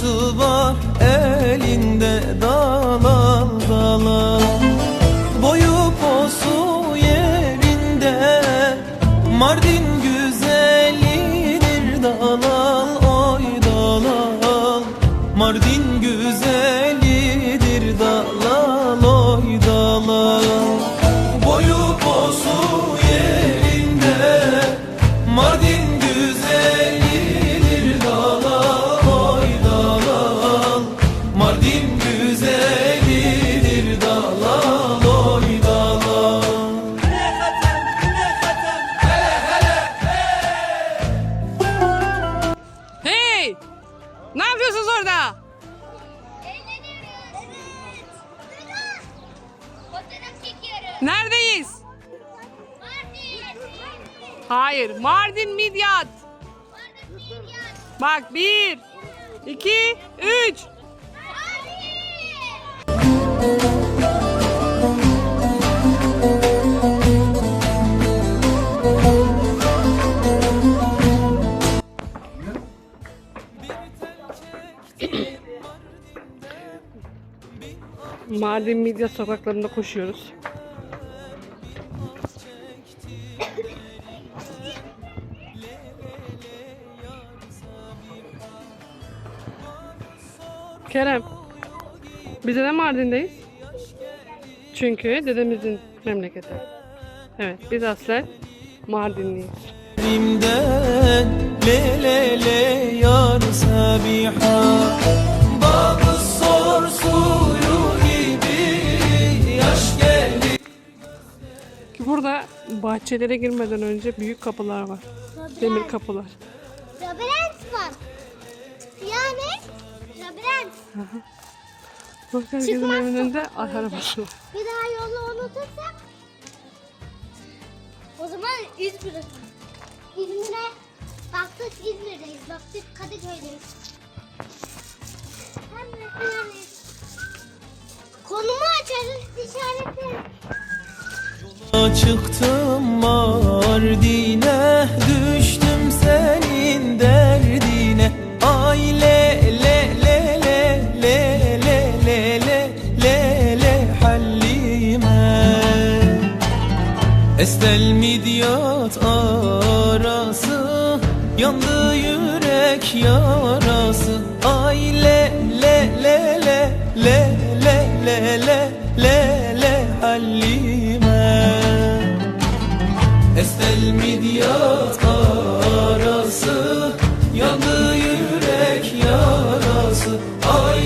Nasıl var elinde dalal dalal Boyu posu yerinde Mardin güzelidir dalal oy dalal Mardin güzelidir Ne yapıyorsunuz orada? Eğleniyoruz. Evet. Dur. Fotoğraf çekiyoruz. Neredeyiz? Mardin. Hayır, Mardin Midyat. Mardin Midyat. Bak bir, iki, üç. Mardin. Mardin Midyat sokaklarında koşuyoruz. Kerem, biz de Mardin'deyiz. Çünkü dedemizin memleketi. Evet, biz aslen Mardinliyiz. Elimden le le le yar Sabiha Babı sor Burada bahçelere girmeden önce büyük kapılar var. Demir kapılar. Labirent var. Yani labirent. Bak herkesin evinin arabası var. Bir daha yolu unutursak o zaman İzmir'e. İzmir'e baktık İzmir'deyiz. Baktık Kadıköy'deyiz. Hem de konumu açarız işaretleriz. Çıktım Mardin'e düştüm senin derdine Ay le le le le le le le le le le Hallime Estel midyat arası Yandı yürek yarası Ay le le le le le le le le le le Hallime midyat arası Yandı yürek yarası Ay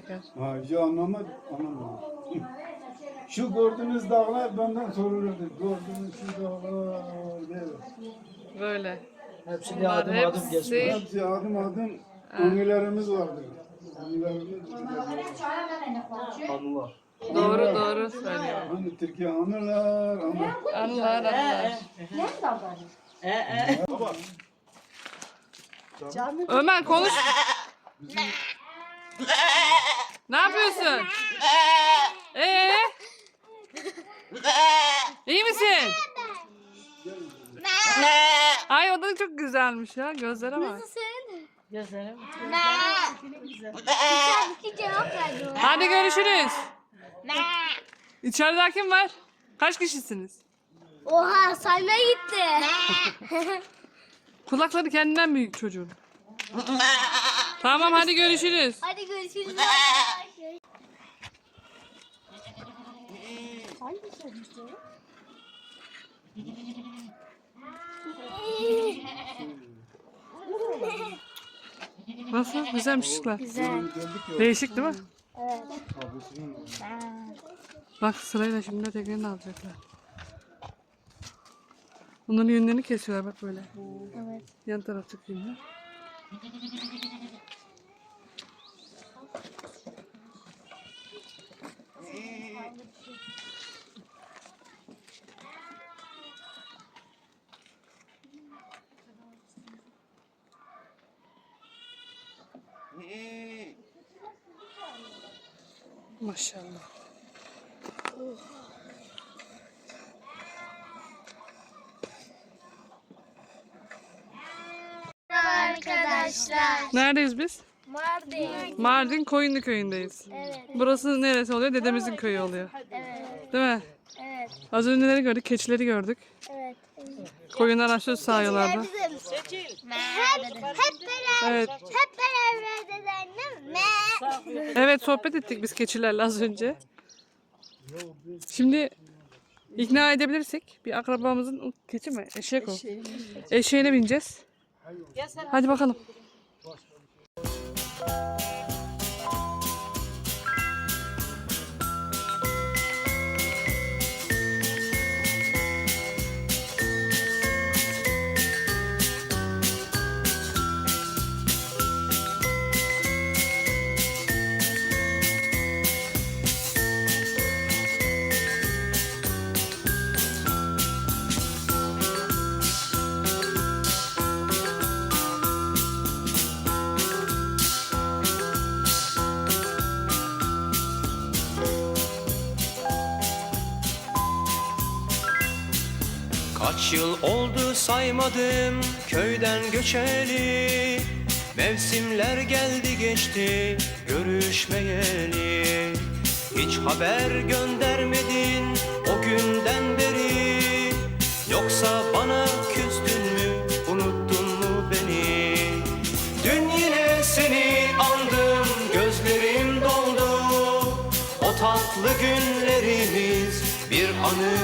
tekrar. Ha, ya anlamadım, anlamadım. Şu gördüğünüz dağlar benden sorulurdu. Gördüğünüz şu dağlar, evet. Böyle. Hepsini Bunlar adım adım geçmiş. hepsi adım adım ünlülerimiz vardı. Allah. doğru doğru söylüyor. Hani Türkiye anılar ama Anılar anılar. Ömer konuş. Ne yapıyorsun? Ee? İyi misin? Ay o da çok güzelmiş ya. Gözlere bak. Gözlerim. Bir cevap verdi. Hadi görüşürüz. İçeride kim var? Kaç kişisiniz? Oha saymaya gitti. Kulakları kendinden büyük çocuğun. Tamam hadi görüşürüz. Hadi görüşürüz. Nasıl? Güzelmiş ışıklar. Güzel. Değişik değil mi? Abisinin Bak sırayla şimdi tekerini alacaklar. Bunların yünlerini kesiyorlar bak böyle. Evet. Yan taraftaki yünler. Maşallah. Arkadaşlar. Neredeyiz biz? Mardin. Mardin Koyunlu köyündeyiz. Evet. Burası neresi oluyor? Dedemizin köyü oluyor. Evet. Değil mi? Evet. Az önce neleri gördük? Keçileri gördük. Evet. Koyunlar söz sağıyorlardı. Hep, hep beraber, Evet. hep beraber. Me. Evet sohbet ettik biz keçilerle az önce. Şimdi ikna edebilirsek bir akrabamızın keçi mi? Eşek o. Eşeğine bineceğiz. Hadi bakalım. Yıl oldu saymadım köyden göçeli. Mevsimler geldi geçti görüşmeyeli. Hiç haber göndermedin o günden beri. Yoksa bana küstün mü unuttun mu beni? Dün yine seni andım gözlerim doldu. O tatlı günlerimiz bir anı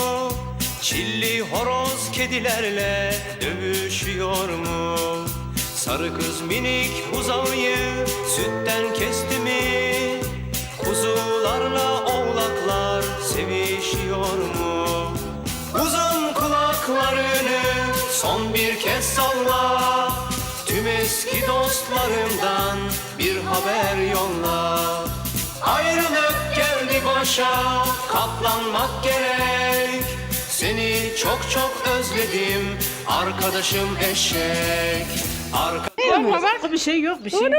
Çilli horoz kedilerle dövüşüyor mu? Sarı kız minik buzağıyı sütten kesti mi? Kuzularla oğlaklar sevişiyor mu? Uzun kulaklarını son bir kez salla Tüm eski dostlarımdan bir haber yolla Ayrılık geldi başa katlanmak gerek Seni çok çok özledim arkadaşım eşek Arka Bir şey yok, bir şey yok.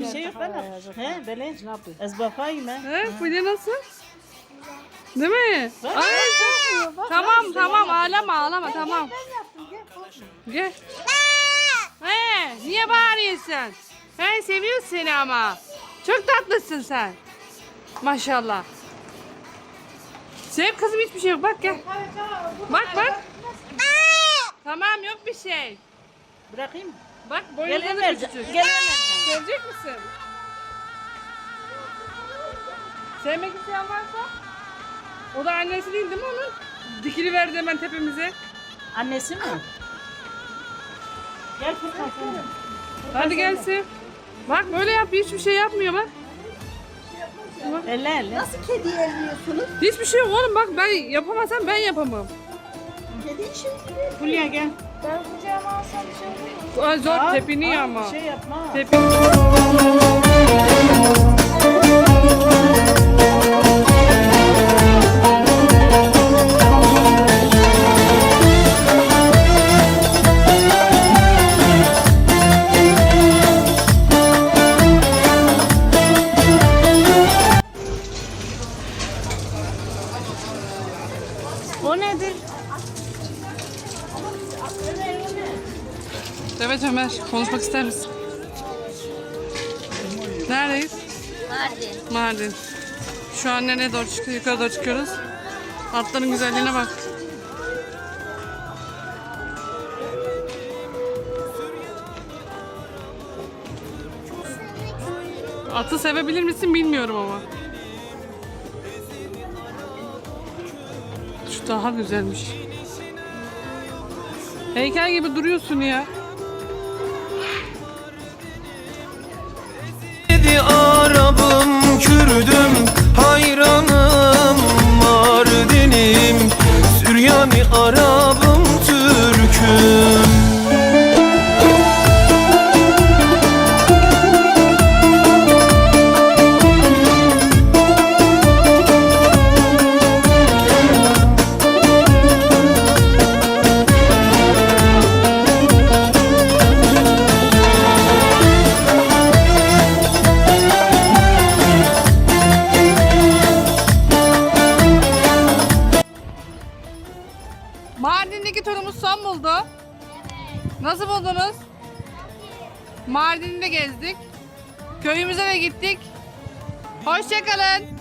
Bir şey yok bana. He, böyle. Ez bakayım he. He, bu ne nasıl? Değil mi? Ay, tamam tamam ağlama ağlama tamam. Gel. He, niye bağırıyorsun? Ben seviyorum seni ama. Çok tatlısın sen. Maşallah. Sev kızım hiçbir şey yok. Bak gel. Bak bak. Tamam yok bir şey. Bırakayım mı? Bak Gel boyunları Ömer. küçücük. Gel. Sevecek misin? Sevmek isteyen varsa o da annesi değil değil mi onun? Dikili verdi hemen tepemize. Annesi mi? Gel Furkan. Hadi gelsin. Bak böyle yap hiçbir şey yapmıyor bak. Elle elle. Nasıl kedi elliyorsunuz? Hiçbir şey yok oğlum bak ben yapamazsam ben yapamam. Kedi şimdi. Fulya gel. Ben kucağıma alsam şey olur mu? Aa, Zor tepiniyor ama. Bir şey yapma. Tepin. Neredeyiz? Mardin. Mardin. Şu an nereye doğru çıkıyoruz? Yukarı doğru çıkıyoruz. Atların güzelliğine bak. Atı sevebilir misin bilmiyorum ama. Şu daha güzelmiş. Heykel gibi duruyorsun ya. Hoşçakalın.